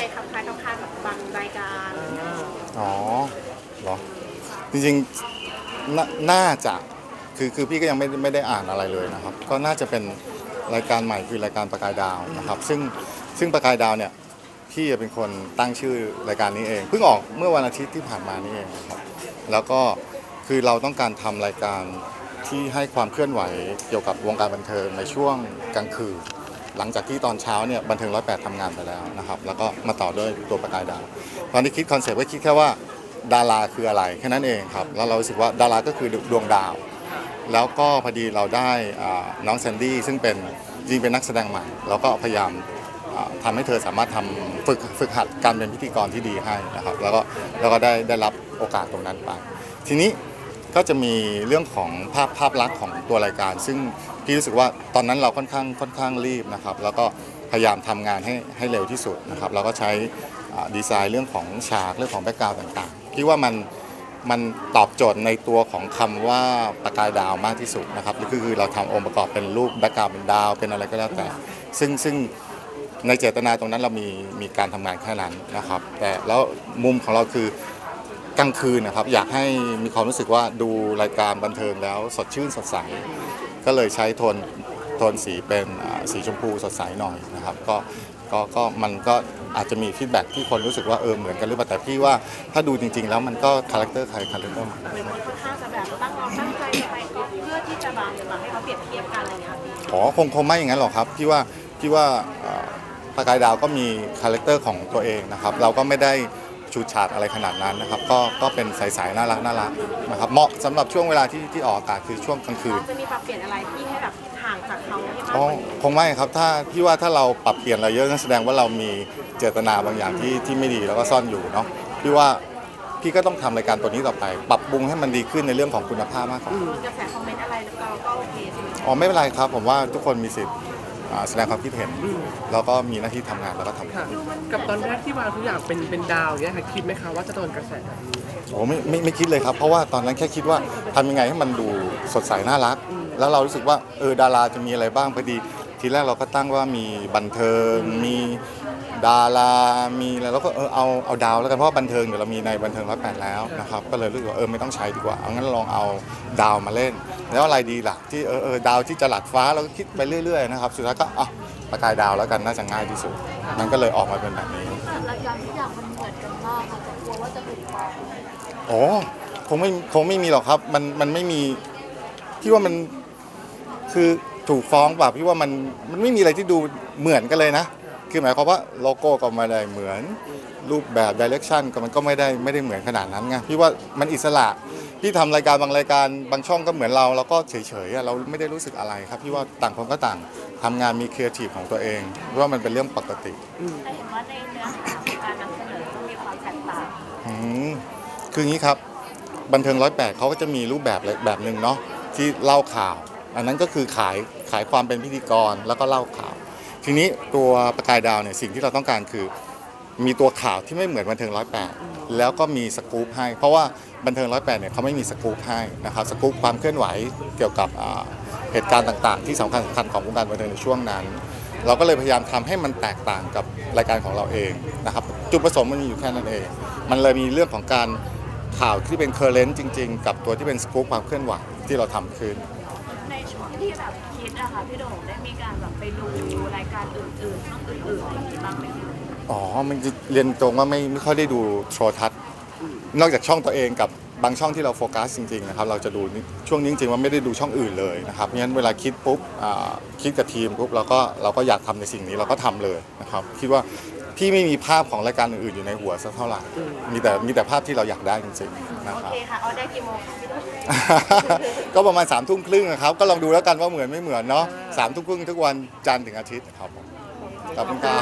ไปคำคล้ายคำคากับบางรายการอ๋อเหรอ จริงๆนน่าจะคือคือพี่ก็ยังไม่ไม่ได้อ่านอะไรเลยนะครับ ก็น่าจะเป็นรายการใหม่คือรายการประกายดาวนะครับ ซึ่งซึ่งประกายดาวเนี่ยพี่เป็นคนตั้งชื่อรายการนี้เองเพิ่งออกเมื่อวันอาทิตย์ที่ผ่านมานี่เองนะครับแล้วก็คือเราต้องการทำรายการที่ให้ความเคลื่อนไหวเกี่ยวกับวงการบันเทิงในช่วงกลางคืน หลังจากที่ตอนเช้าเนี่ยบันเทิงร้อยแปดทำงานไปแล้วนะครับ แล้วก็มาต่อด้วยตัวประกายดาว ตอนที่คิดคอนเซ็ปต์ก็คิดแค่ว่าดาราคืออะไรแค่นั้นเองครับ แล้วเรารู้สึกว่าดาราก็คือดวงดาว แล้วก็พอดีเราได้น้องแซนดี้ซึ่งเป็นจริงเป็นนักแสดงใหม่เราก็พยายามอ่าทำให้เธอสามารถทำฝึกฝึกหัดการเป็นพิธีกรที่ดีให้นะครับ แล้วก็แล้วก็ได้ได้รับโอกาสตรงนั้นไป ทีนี้ ก็จะมีเรื่องของภาพภาพลักษณ์ของตัวรายการ ซึ่งพี่รู้สึกว่าตอนนั้นเราค่อนข้างค่อนข้างรีบนะครับ แล้วก็พยายามทำงานให้ให้เร็วที่สุดนะครับแล้วก็ใช้ดีไซน์เรื่องของฉากเรื่องของแบ็กกราวด์ต่างๆพี่ว่ามันมันตอบโจทย์ในตัวของคำว่าประกายดาวมากที่สุดนะครับคือคือเราทำองค์ประกอบเป็นรูปแบ็กกราวเป็นดาวเป็นอะไรก็แล้วแต่ ซึ่งซึ่งในเจตนาตรงนั้นเรามีมีการทำงานแค่นั้นนะครับ แต่แล้วมุมของเราคือ กลางคืนนะครับ อยากให้มีความรู้สึกว่าดูรายการบันเทิงแล้วสดชื่นสดใส ก็เลยใช้โทนโทนสีเป็นอ่าสีชมพูสดใสหน่อยนะครับ ก็ก็ก็มันก็อาจจะมีฟีดแบ็กที่คนรู้สึกว่าเออเหมือนกันหรือเปล่าแต่พี่ว่าถ้าดูจริง ๆ แล้วมันก็คาแรคเตอร์ใครคาแรคเตอร์มันหรือคนค่อนข้างจะแบบตั้งเราตั้งใจจะไปก๊อปเพื่อที่จะแบบมาให้เขาเปรียบเทียบกันอะไรอย่างเงี้ยพี่อ๋อคงคงไม่อย่างนั้นหรอกครับพี่ว่าพี่ว่าเอ่อประกายดาวก็มีคาแรคเตอร์ของตัวเองนะครับ เราก็ไม่ได้ ชูดฉาดอะไรขนาดนั้นนะครับ ก็ก็เป็นใสๆน่ารักน่ารักนะครับเหมาะสำหรับช่วงเวลาที่ที่ออกอากาศคือช่วงกลางคืนเราจะมีปรับเปลี่ยนอะไรที่ให้แบบห่างจากเขาให้มากกอ๋อว่านี้ คงไม่ครับถ้าพี่ว่าถ้าเราปรับเปลี่ยนอะไรเยอะนั่นแสดงว่าเรามีเจตนาบางอย่างที่ที่ไม่ดีแล้วก็ซ่อนอยู่เนาะพี่ว่าพี่ก็ต้องทำรายการตัวนี้ต่อไป ปรับปรุงให้มันดีขึ้นในเรื่องของคุณภาพมากกว่ามีกระแสคอมเมนต์อะไรเราก็โอเคใช่ไหมอ๋อไม่เป็นไรครับ ผมว่าทุกคนมีสิทธิ์ อ่าแสดงความคิดเห็น แล้วก็มีหน้าที่ทำงานแล้วก็ทำค่ะ กับตอนแรกที่วางทุกอย่างเป็นเป็นดาวเนี่ยค่ะคิดไหมคะว่าจะโดนกระแสแบบนี้โอ้ไม่ไม่ไม่คิดเลยครับ เพราะว่าตอนนั้นแค่คิดว่าทำยังไงให้มันดูสดใสน่ารัก แล้วเรารู้สึกว่าเออดาราจะมีอะไรบ้างพอดี ทีแรกเราก็ตั้งว่ามีบันเทิงมี ดารามีอะไรแล้วก็เออเอาเอาดาวแล้วกันเพราะว่าบันเทิงเดี๋ยวเรามีในบันเทิงร้อยแปดแล้วนะครับก็เลยรู้สึกว่าเออไม่ต้องใช้ดีกว่าเอางั้นลองเอาดาวมาเล่น แล้วอะไรดีล่ะที่เออเออดาวที่จะหลัดฟ้าเราก็คิดไปเรื่อยๆนะครับสุดท้ายก็อะประกายดาวแล้วกันน่าจะง่ายที่สุด มันก็เลยออกมาเป็นแบบนี้รายการทุกอย่างมันเหมือนกันมากค่ะแต่กลัวว่าจะถูกฟ้องโอ้คงไม่คงไม่มีหรอกครับมันมันไม่มีพี่ว่ามันคือถูกฟ้องเปล่าพี่ว่ามันมันไม่มีอะไรที่ดูเหมือนกันเลยนะ คือหมายความว่าโลโก้ก็ไม่ได้เหมือนรูปแบบดิเรกชันก็มันก็ไม่ได้ไม่ได้เหมือนขนาดนั้นไงพี่ว่ามันอิสระพี่ทำรายการบางรายการบางช่องก็เหมือนเราเราก็เฉยๆอะเราไม่ได้รู้สึกอะไรครับพี่ว่าต่างคนก็ต่างทำงานมีครีเอทีฟของตัวเองเพราะว่ามันเป็นเรื่องปกติแต่เห็นว่าในเนื้อหาของการนำเสนอต้องมีความแตกต่างอืมคืออย่างนี้ครับบันเทิงร้อยแปดเขาก็จะมีรูปแบบแบบหนึ่งเนาะที่เล่าข่าว อันนั้นก็คือขายขายความเป็นพิธีกรแล้วก็เล่าข่าว ทีนี้ตัวประกายดาวเนี่ยสิ่งที่เราต้องการคือ มีตัวข่าวที่ไม่เหมือนบันเทิงร้อยแปดแล้วก็มีสกู๊ปให้ เพราะว่าบันเทิงร้อยแปดเนี่ยเขาไม่มีสกู๊ปให้นะครับสกู๊ปความเคลื่อนไหวเกี่ยวกับเหตุการณ์ต่างๆ ที่สำคัญสำคัญของวงการบันเทิงในช่วงนั้น เราก็เลยพยายามทำให้มันแตกต่างกับรายการของเราเองนะครับจุดประสงค์มันมีอยู่แค่นั้นเอง มันเลยมีเรื่องของการข่าวที่เป็นเคอร์เรนต์จริง ๆ กับตัวที่เป็นสกู๊ปความเคลื่อนไหวที่เราทำขึ้น ที่แบบคิดอะค่ะพี่โด่งได้มีการแบบไปดูรายการอื่นๆช่องอื่นๆอะไรอย่างงี้บ้างไหมคะอ๋อ มันจะเรียนตรงว่าไม่ไม่ค่อยได้ดูโทรทัศน์ นอกจากช่องตัวเองกับบางช่องที่เราโฟกัสจริงๆนะครับ เราจะดูช่วงนี้จริงๆว่าไม่ได้ดูช่องอื่นเลยนะครับเพราะฉะนั้นเวลาคิดปุ๊บอ่าคิดกับทีมปุ๊บเราก็เราก็อยากทำในสิ่งนี้เราก็ทำเลยนะครับ คิดว่า พี่ไม่มีภาพของรายการอื่นๆอยู่ในหัวสักเท่าไหร่ มีแต่มีแต่ภาพที่เราอยากได้จริงๆนะโอครับ เค ค่ะเอาได้กี่โมงคะพี่โด่งก็ประมาณ3ามทุ่มครึ่งนะครับ ก็ลองดูแล้วกันว่าเหมือนไม่เหมือนเนาะสามทุ่มครึ่งทุกวันจันทร์ถึงอาทิตย์ครับผมขอบคุณครับ